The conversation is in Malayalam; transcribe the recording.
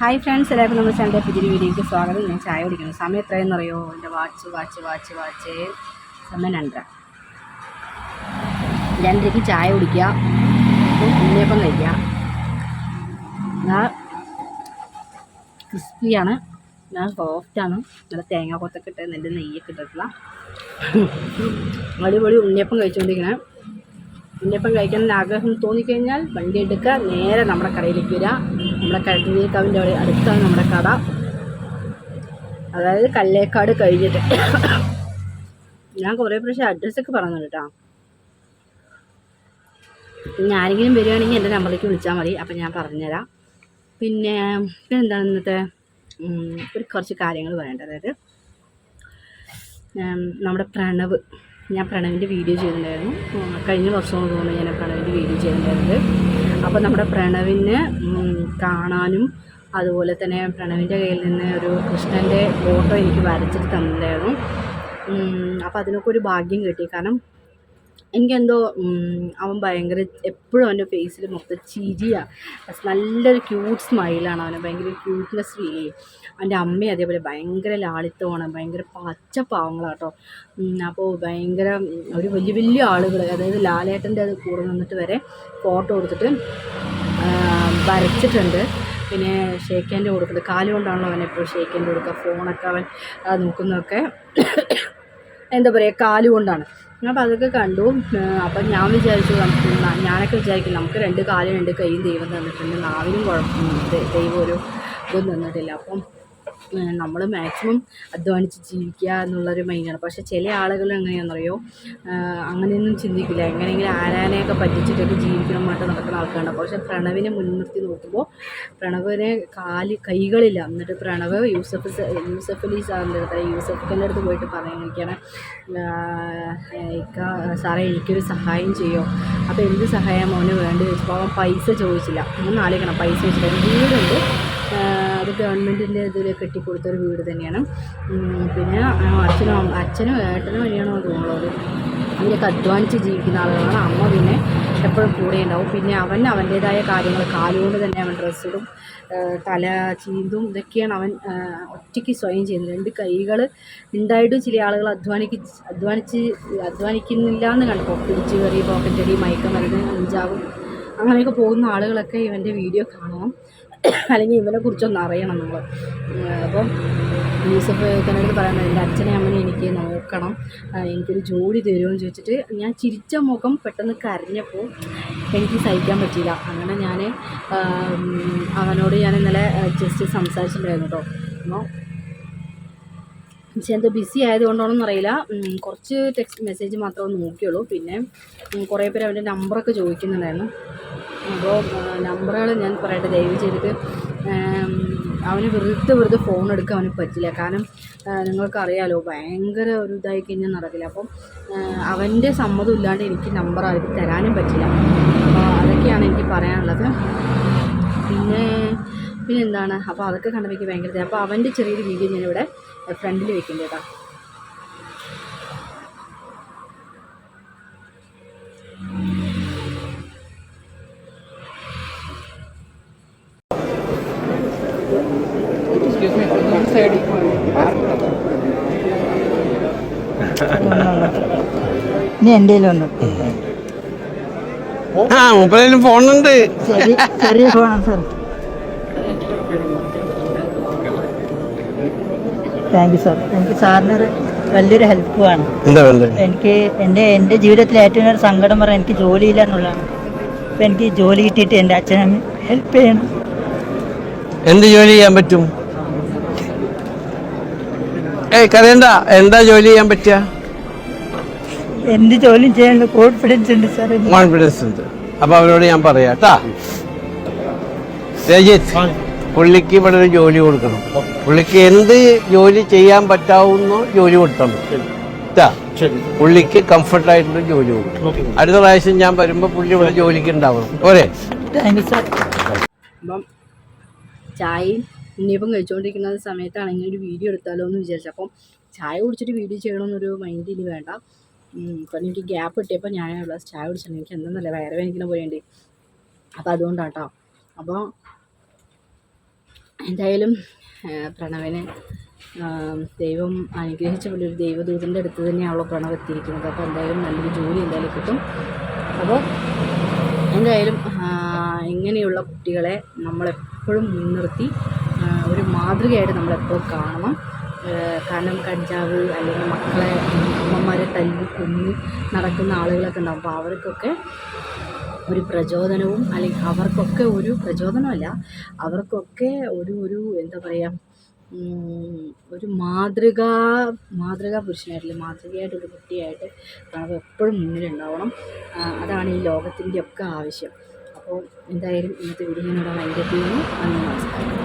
ഹായ് ഫ്രണ്ട്സ് എല്ലാവർക്കും നമ്മുടെ ചാനലിന്റെ പുതിയൊരു വീഡിയോയ്ക്ക് സ്വാഗതം. ഞാൻ ചായ കുടിക്കുന്നു. സമയം എത്രയെന്ന് അറിയോ? എന്റെ വാച്ച് വാച്ച് വാച്ച് വാച്ച് സമയം രണ്ടര. രണ്ടരയ്ക്ക് ചായ കുടിക്കുക. ഉണ്ണിയപ്പം കഴിക്കുക. ഞാൻ ക്രിസ്പിയാണ്. ഞാൻ സോഫ്റ്റാണ് നല്ല തേങ്ങ കൊത്തൊക്കെ ഇട്ട് നല്ല നെയ്യൊക്കെ ഇട്ടിട്ടുള്ള. അടിപൊളി ഉണ്ണിയപ്പം കഴിച്ചുകൊണ്ടിരിക്കണേ ഉണ്ണിയപ്പം കഴിക്കാൻ ആഗ്രഹം തോന്നിക്കഴിഞ്ഞാൽ വണ്ടി എടുക്കുക. നേരെ നമ്മുടെ കടയിലേക്ക് വരിക. നമ്മുടെ കഴിഞ്ഞേക്കാവിന്റെ അവിടെ അടുത്താണ് നമ്മുടെ കട അതായത് കല്ലേക്കാട് കഴിഞ്ഞിട്ട്. ഞാൻ കുറേ പ്രാവശ്യം അഡ്രസ്സൊക്കെ പറഞ്ഞു കേട്ടോ. പിന്നെ ആരെങ്കിലും വരികയാണെങ്കിൽ എന്റെ നമ്പറിലേക്ക് വിളിച്ചാൽ മതി. അപ്പം ഞാൻ പറഞ്ഞുതരാം. പിന്നെ പിന്നെ എന്താണ് ഇന്നത്തെ ഒരു കുറച്ച് കാര്യങ്ങൾ പറയേണ്ടത്. അതായത് നമ്മുടെ പ്രണവ്. ഞാൻ പ്രണവിന്റെ വീഡിയോ ചെയ്തിട്ടുണ്ടായിരുന്നു. കഴിഞ്ഞ വർഷം തോന്നുന്നു ഞാൻ പ്രണവിന്റെ വീഡിയോ ചെയ്തിട്ടുണ്ടായിരുന്നത്. അപ്പോൾ നമ്മുടെ പ്രണവിന് കാണാനും അതുപോലെ തന്നെ പ്രണവിന്റെ കയ്യിൽ നിന്ന് ഒരു കൃഷ്ണന്റെ ഫോട്ടോ എനിക്ക് വരച്ചിട്ട് തന്നിട്ടുണ്ടായിരുന്നു. അപ്പോൾ അതിനൊക്കെ ഒരു ഭാഗ്യം കിട്ടി. കാരണം എനിക്കെന്തോ അവൻ ഭയങ്കര എപ്പോഴും അവന്റെ ഫേസിൽ മൊത്തം ചിരിയാണ് നല്ലൊരു ക്യൂട്ട് സ്മൈലാണ് അവന് ഭയങ്കര ക്യൂട്ട്നെസ് ഫീൽ ചെയ്യും അവന്റെ അമ്മയും അതേപോലെ ഭയങ്കര ലാളിത്തമാണ് ഭയങ്കര പച്ച കേട്ടോ അപ്പോൾ ഭയങ്കര ഒരു വലിയ വലിയ ആളുകൾ അതായത് ലാലേട്ടന്റെ അത് കൂടെ നിന്നിട്ട് വരെ ഫോട്ടോ കൊടുത്തിട്ട് വരച്ചിട്ടുണ്ട്. പിന്നെ ഷേക്ക് ഹാൻഡ് കൊടുക്കുന്നത് കാലുകൊണ്ടാണല്ലോ അവൻ എപ്പോഴും ഷേക്ക് കൊടുക്കുക ഫോണൊക്കെ അവൻ നോക്കുന്നതൊക്കെ. എന്താ പറയുക കാലുകൊണ്ടാണ് അപ്പോൾ അതൊക്കെ കണ്ടു. അപ്പം ഞാൻ വിചാരിച്ചു നമുക്ക് ഞാനൊക്കെ വിചാരിക്കും നമുക്ക് രണ്ട് കാലും രണ്ട് കൈയും ദൈവം തന്നിട്ടുണ്ട്. നാവിനും കുഴപ്പമൊന്നും ദൈവം ഒരു ഇതും തന്നിട്ടില്ല. അപ്പം നമ്മൾ മാക്സിമം അധ്വാനിച്ച് ജീവിക്കുക എന്നുള്ളൊരു മൈൻഡാണ് പക്ഷേ ചില ആളുകൾ എങ്ങനെയാണെന്നറിയോ? അങ്ങനെയൊന്നും ചിന്തിക്കില്ല. എങ്ങനെയെങ്കിലും ആരാനെയൊക്കെ പറ്റിച്ചിട്ടൊക്കെ ജീവിക്കണമായിട്ട് നടക്കുന്ന ആൾക്കാരുണ്ട്. പക്ഷേ പ്രണവിനെ മുൻനിർത്തി നോക്കുമ്പോൾ പ്രണവിനെ കാൽ കൈകളില്ല. എന്നിട്ട് പ്രണവ് യൂസഫ് യൂസഫ് അലി സാറിന്റെ അടുത്ത് യൂസഫിന്റെ അടുത്ത് പോയിട്ട് ഇക്ക സാറേ എനിക്കൊരു സഹായം ചെയ്യോ? അപ്പോൾ എന്ത് സഹായം അവന് വേണ്ടി വെച്ചപ്പോൾ അവൻ പൈസ ചോദിച്ചില്ല. ഒന്ന് പൈസ ചോദിച്ചില്ല വീടുണ്ട് അത് ഗവൺമെന്റിന്റെ ഇതിൽ കെട്ടിക്കൊടുത്തൊരു വീട് തന്നെയാണ്. പിന്നെ അച്ഛനും അച്ഛനും ഏട്ടനും വഴിയാണോ തോന്നുന്നത് അവരൊക്കെ അധ്വാനിച്ച് ജീവിക്കുന്ന ആളുകളാണ്. അമ്മ പിന്നെ എപ്പോഴും കൂടെ ഉണ്ടാവും. പിന്നെ അവൻ അവന്റേതായ കാര്യങ്ങൾ കാലുകൊണ്ട് തന്നെ അവൻ ഡ്രസ്സിടും തല ചീന്തും ഇതൊക്കെയാണ് അവൻ ഒറ്റയ്ക്ക് സ്വയം ചെയ്യുന്നത്. രണ്ട് കൈകൾ ഉണ്ടായിട്ടും ചില ആളുകൾ അധ്വാനിക്ക് അധ്വാനിച്ച് അധ്വാനിക്കുന്നില്ല എന്ന് കണ്ടപ്പോൾ പിടിച്ച് കയറി പോക്കറ്റടി മയക്കമരുന്ന് അഞ്ചാവും അങ്ങനെയൊക്കെ പോകുന്ന ആളുകളൊക്കെ ഇവന്റെ വീഡിയോ കാണണം അല്ലെങ്കിൽ ഇവനെ കുറിച്ചൊന്ന് അറിയണം നമ്മൾ അപ്പം യൂസഫ് കനടുത്ത് പറയുന്നത് എന്റെ അച്ഛനെ അമ്മനെ എനിക്ക് നോക്കണം. എനിക്കൊരു ജോലി തരുമെന്ന് ചോദിച്ചിട്ട് ഞാൻ ചിരിച്ച മുഖം പെട്ടെന്ന് കരഞ്ഞപ്പോൾ എനിക്ക് സഹിക്കാൻ പറ്റിയില്ല. അങ്ങനെ ഞാൻ അവനോട് ഞാൻ ഇന്നലെ ജസ്റ്റ് സംസാരിച്ചിട്ടുണ്ടായിരുന്നു കേട്ടോ. അപ്പോൾ പക്ഷേ എന്തോ ബിസി ആയതുകൊണ്ടാണെന്ന് അറിയില്ല. കുറച്ച് ടെക്സ്റ്റ് മെസ്സേജ് മാത്രമേ നോക്കിയുള്ളൂ. പിന്നെ കുറേ പേര് അവന്റെ നമ്പറൊക്കെ ചോദിക്കുന്നുണ്ടായിരുന്നു. അപ്പോൾ നമ്പറുകൾ ഞാൻ പറയട്ടെ ദയവ് ചെയ്തിട്ട് അവന് വെറുതെ വെറുതെ ഫോൺ എടുക്കാൻ അവന് പറ്റില്ല. കാരണം നിങ്ങൾക്കറിയാമല്ലോ ഭയങ്കര ഒരു ഇതായി കഴിഞ്ഞാൽ നടക്കില്ല. അപ്പം അവന്റെ സമ്മതം ഇല്ലാണ്ട് എനിക്ക് നമ്പർ അവർക്ക് തരാനും പറ്റില്ല. അപ്പോൾ അതൊക്കെയാണ് എനിക്ക് പറയാനുള്ളത്. പിന്നെ പിന്നെ എന്താണ് അപ്പോൾ അതൊക്കെ കണ്ടപ്പോൾ എനിക്ക് ഭയങ്കര. അപ്പോൾ അവന്റെ ചെറിയൊരു വീഡിയോ ഞാനിവിടെ ഫ്രണ്ടിൽ വെക്കുന്നുണ്ട് കേട്ടോ. ഇനി എന്റെ ഒന്ന് ആ ഫോണുണ്ട്. ചെറിയ ഫോണാണ് സാർ. താങ്ക് യു സാർ എനിക്ക് സാറിനൊരു വലിയൊരു ഹെൽപ്പ് വേണം. എന്താ എനിക്ക് എന്റെ എന്റെ ജീവിതത്തിൽ ഏറ്റവും ഒരു സങ്കടം പറയാൻ എനിക്ക് ജോലിയില്ല എന്നുള്ളതാണ്. അപ്പം എനിക്ക് ജോലി കിട്ടിയിട്ട് എന്റെ അച്ഛനും ഹെൽപ്പ് ചെയ്യണം. എന്ത് ജോലി ചെയ്യാൻ പറ്റും? ഏയ് കരയണ്ട. എന്താ ജോലി ചെയ്യാൻ പറ്റുക എന്ത് ജോലി ചെയ്യാനുള്ള കോൺഫിഡൻസ് ഉണ്ട് സാർ. കോൺഫിഡൻസ് ഉണ്ട്. അപ്പൊ അവരോട് ഞാൻ പറയാം കേട്ടാ? പുള്ളിക്ക് ഇവിടെ ഒരു ജോലി കൊടുക്കണം. പുള്ളിക്ക് എന്ത് ജോലി ചെയ്യാൻ പറ്റാവുന്നോ ജോലി കൊടുക്കണം. പുള്ളിക്ക് കംഫർട്ടായിട്ടുള്ള ജോലി കൊടുക്കണം. അടുത്ത പ്രാവശ്യം ഞാൻ വരുമ്പോ പുള്ളി ഇവിടെ ജോലിക്ക് ഉണ്ടാവണം. പോരെ? ചായയും ഉണ്ണിയപ്പം കഴിച്ചുകൊണ്ടിരിക്കുന്ന സമയത്താണ് ഇങ്ങനെ ഒരു വീഡിയോ എടുത്താലോ എന്ന് വിചാരിച്ചു. അപ്പം ചായ കുടിച്ചിട്ട് വീഡിയോ ചെയ്യണമെന്നൊരു മൈൻഡ് ഇനി വേണ്ട. അപ്പം എനിക്ക് ഗ്യാപ്പ് കിട്ടിയപ്പോൾ ഞാൻ ഒരു ഗ്ലാസ് ചായ കുടിച്ചിട്ടുണ്ട് എനിക്ക് എന്തെന്നല്ല വയറ് വേദനിക്കുന്ന പോലെയുണ്ട്. അപ്പോൾ അതുകൊണ്ടാണ് കേട്ടോ അപ്പോൾ എന്തായാലും പ്രണവിനെ ദൈവം അനുഗ്രഹിച്ച പോലെ ഒരു ദൈവദൂതന്റെ അടുത്ത് തന്നെയാണല്ലോ പ്രണവ് എത്തിയിരിക്കുന്നത്. അപ്പോൾ എന്തായാലും നല്ലൊരു ജോലി എന്തായാലും കിട്ടും. അപ്പോൾ എന്തായാലും ഇങ്ങനെയുള്ള കുട്ടികളെ നമ്മളെപ്പോഴും മുൻനിർത്തി ഒരു മാതൃകയായിട്ട് നമ്മളെപ്പോഴും കാണണം. കാരണം കഞ്ചാവ് അല്ലെങ്കിൽ മക്കളെ അമ്മമാരെ തല്ലി കൊന്ന് നടക്കുന്ന ആളുകളൊക്കെ ഉണ്ടാവും അപ്പോൾ അവർക്കൊക്കെ ഒരു പ്രചോദനവും അല്ലെങ്കിൽ അവർക്കൊക്കെ ഒരു പ്രചോദനമല്ല അവർക്കൊക്കെ ഒരു ഒരു എന്താ പറയുക ഒരു മാതൃക മാതൃകാ പുരുഷനായിട്ടില്ല മാതൃകയായിട്ടൊരു കുട്ടിയായിട്ട് നമുക്ക് എപ്പോഴും മുന്നിലുണ്ടാവണം. അതാണ് ഈ ലോകത്തിന്റെ ഒക്കെ ആവശ്യം. അപ്പോൾ എന്തായാലും ഇന്നത്തെ വീഡിയോ ഞാനിവിടെ വൈൻഡപ്പ് ചെയ്യുന്നു. നന്ദി നമസ്കാരം.